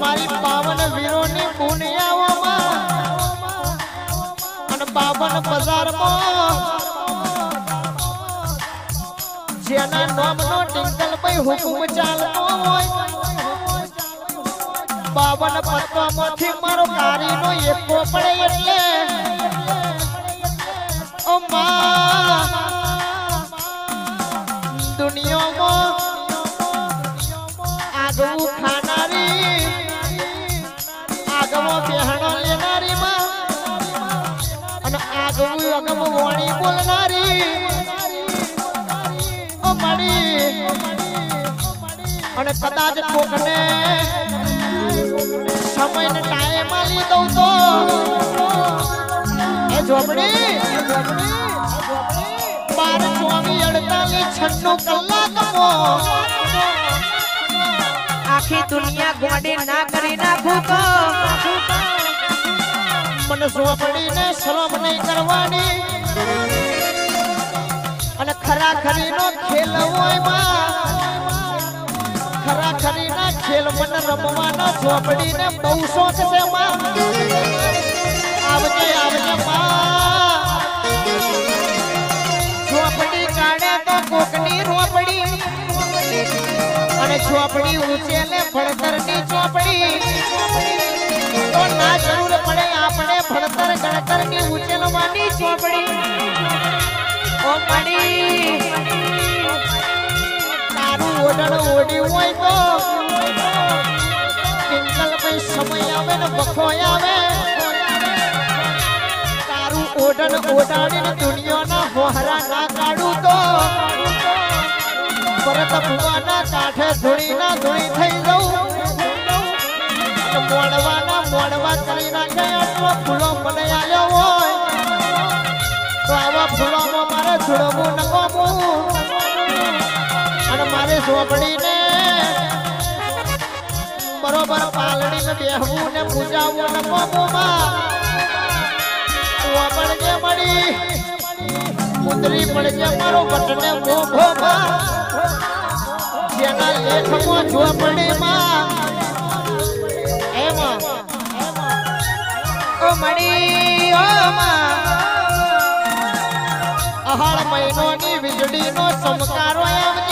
મારી પાવન વીરોની પુણ્યાઓમાં અને બાવન બજારમાં જેના નામનો ચાલતો હોય. બાવન પત્તામાંથી મારો કારીનો એકો દુનિયામાં બેહણો લેનારી અને આગવું અગમ વાણી બોલનારી ઓ મળી અને કદાચ કોકને સમયને ટાઈમ દઉં તો બાર ચોવીસ અડતાલીસ છન્નું કલાકમાં દુનિયા ગોડી ના કરી નાખું તો મને ઝોપડીને શરમ નહીં કરવાની. અને ખરા ખરીનો ખેલ હોય ખરા ખરીના ખેલ મને રમવાનો ઝોપડીને બહુ શોખ છે માં આવજે આવજે. અને ને ભણતરની ચોપડી. તો ના જરૂર પડે આપણે ભણતર ગણતરની ઉછેલવાની ચોપડી. ઓ મળી તારું ઓડણ ઓડી હોય તો સમય આવે ને વખો આવે. તારું ઓડણ ઓડાડીને દુનિયાના હોહરા ના કાઢું તો ભરત ભુવાના કાંઠે ધૂળીના ધૂળી થઈ જવું મોડવાના મોડવા કરી નાખે આટલો ફૂલો મને આવ્યો હોય. તો આવા ફૂલોમાં મારે છોડવું નકોમું અને મારે સોંપડીને બરોબર પાલડીને બેહવું ને પૂજાવું ને કોમોમાં પડજે મળી મુંદરી પડજે મારો બટને મોભોમાં જેના લેખમાં ઝોપડીમાં એમાં ઓ મણી ઓ માં અહાળ મહિનોની વીજળીનો ચમકારો આવજે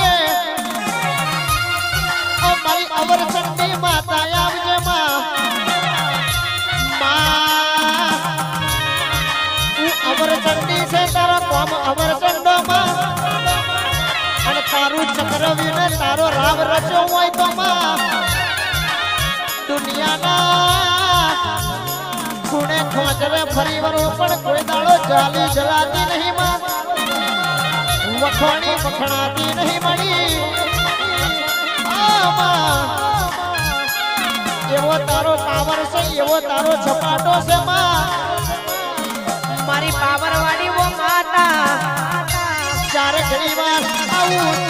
તારું તારો રાવ રચ્યો હોય તો માં દુનિયાના ખૂણે ખોજરે ફરી વરો, પણ કોઈ દાડો ચાલી જલાતી નહીં માં. વખોણી વખણાતી નહીં મળી. એવો તારો પાવર છે, એવો તારો છપાટો છે માં. મારી પાવર વાળી વો માતા ચારે ઘણી વાર આવું